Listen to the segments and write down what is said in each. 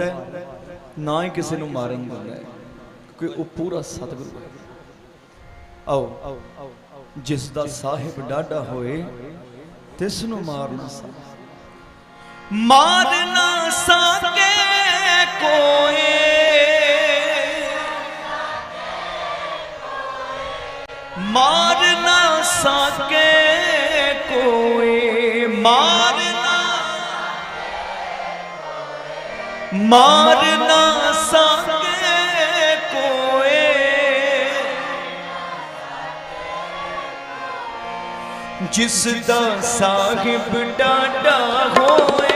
ਹੈ, ਨਾ ਹੀ ਕਿਸੇ ਨੂੰ ਮਾਰਨ ਦਿੰਦਾ ਹੈ, ਕਿਉਂਕਿ ਉਹ ਪੂਰਾ ਸਤਿਗੁਰੂ ਹੈ। ਆਓ, ਜਿਸ ਦਾ ਸਾਹਿਬ ਡਾਡਾ ਹੋਏ, ਤਿਸ ਨੂੰ ਮਾਰਨਾ ਸਾ ਮਾਰਨਾ ਸਾਕੇ ਕੋਏ ਮਾਰਨਾ ਸਾਕੇ ਕੋ ਮਾਰ ਨਾ ਸਕੇ ਕੋਏ। ਜਿਸ ਦਾ ਸਾਹਿਬ ਡਾਡਾ ਹੋਏ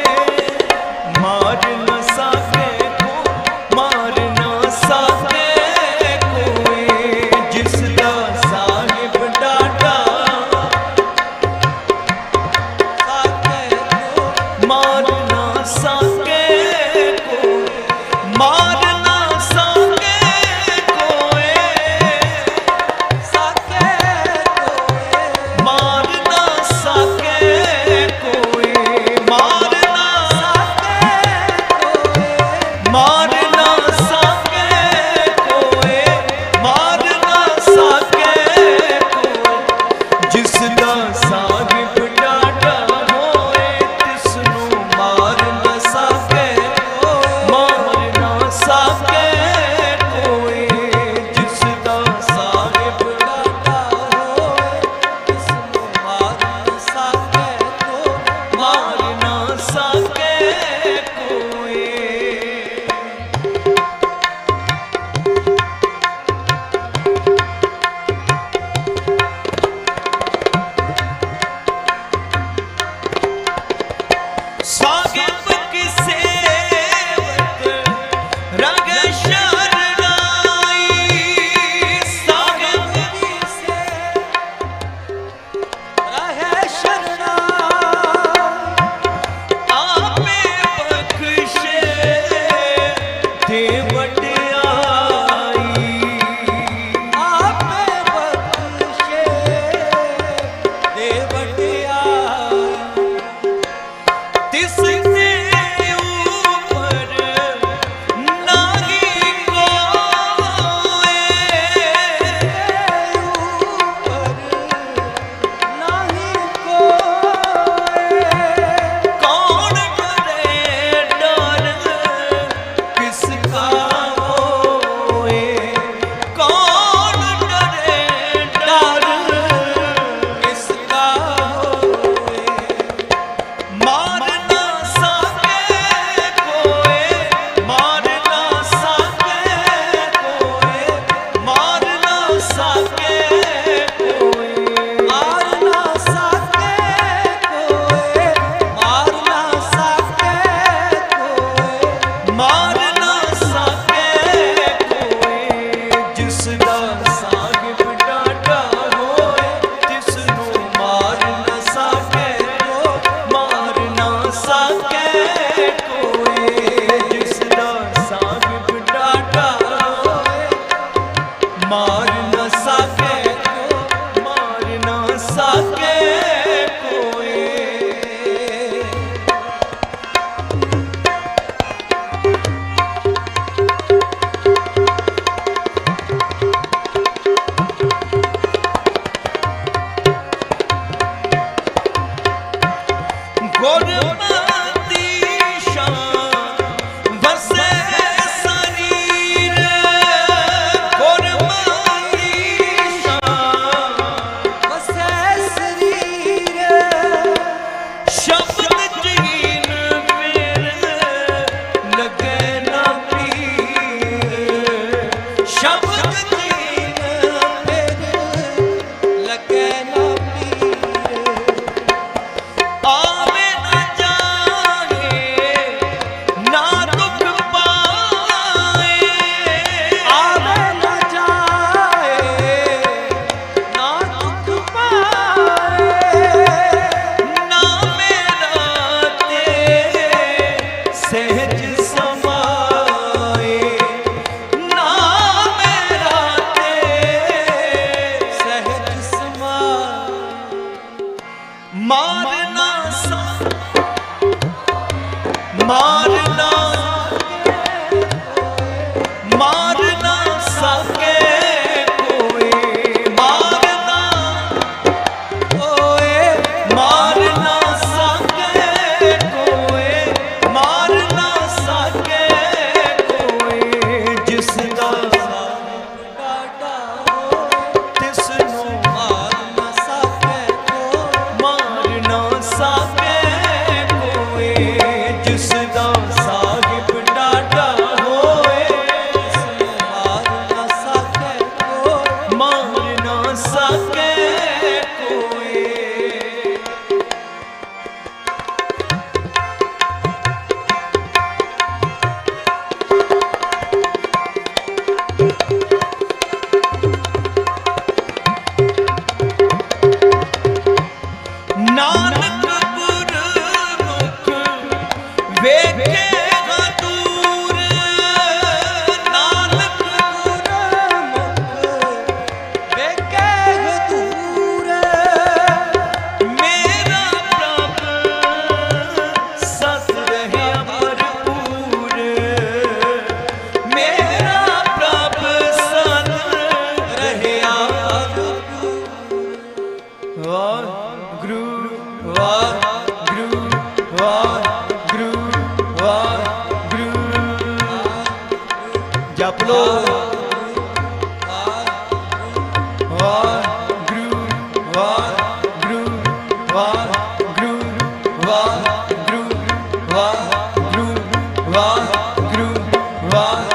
ਜਪ ਲੋ ਵਾਹ ਗੁਰੂ ਵਾਹ ਗੁਰੂ ਵਾਹ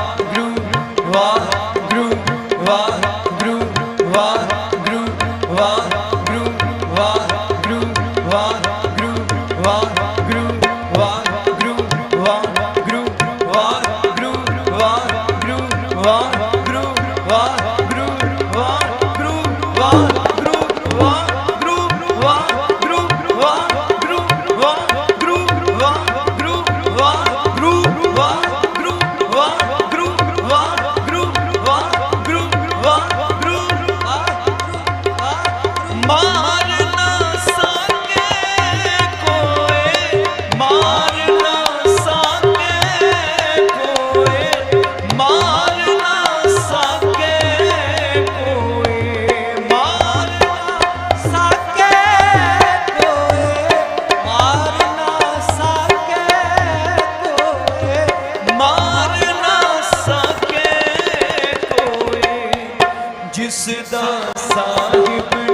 de se dançar.